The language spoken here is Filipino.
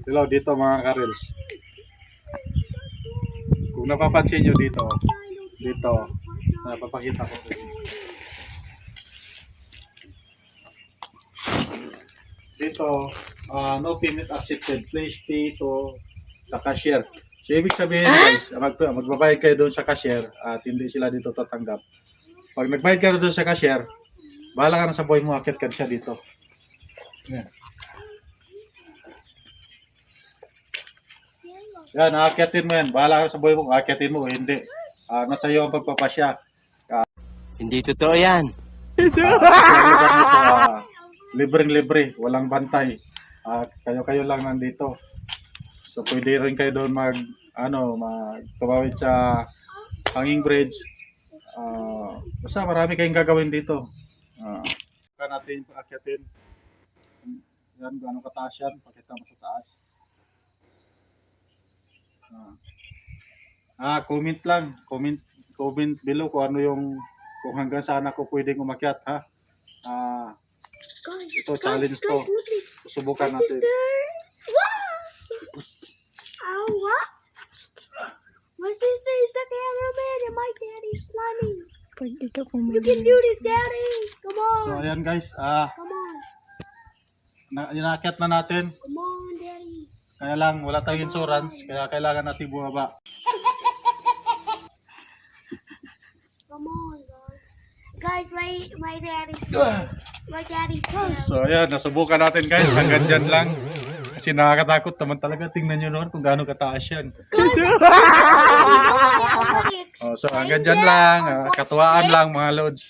Hello dito mga karels. Kung napapansin nyo dito, dito, napapakita ko. Dito, ah, no payment accepted. Please pay to the cashier. So, ibig sabihin guys, mag, magbabayad kayo doon sa cashier at hindi sila dito tatanggap. Pag nagbayad ka doon sa cashier, bahala ka na sa boy mo, akit ka siya dito. Yan. Yan, aakyatin mo yan. Bahala ka sa boy mo, aakyatin mo, o hindi. Ah, nasa iyo ang pagpapasya. Hindi totoo yan. Ah, libreng-libre, walang bantay. At kayo-kayo lang nandito. So pwede rin kayo doon mag ano, mag tumawid sa hanging bridge. Ah, basta marami kayong gagawin dito. Ah, natin paakyatin. Yan, gaano kataas yan. Pakita mo sa taas. Ah, comment lang. Comment comment below kung ano yung kung hanggang saan ako pwedeng umakyat ha. Ah, Guys, Ito, guys, challenge to. guys, look at subukan my natin. sister. Wow! Ow, what? My sister is the cameraman and my daddy's climbing. Pag ito You can do this, daddy. Come on. So ayan guys, ah Come on. na, inakyat na natin. Come on, daddy. Kaya lang wala tayong insurance, kaya kailangan natin bumaba. Come on, guys. My my daddy's my daddy's close. So ayan, nasubukan natin guys, hanggang dyan lang. Kasi nakakatakot naman talaga. Tingnan nyo noon kung gaano kataas yan. Oh, so hanggang dyan lang, ah, katuwaan lang mga lods.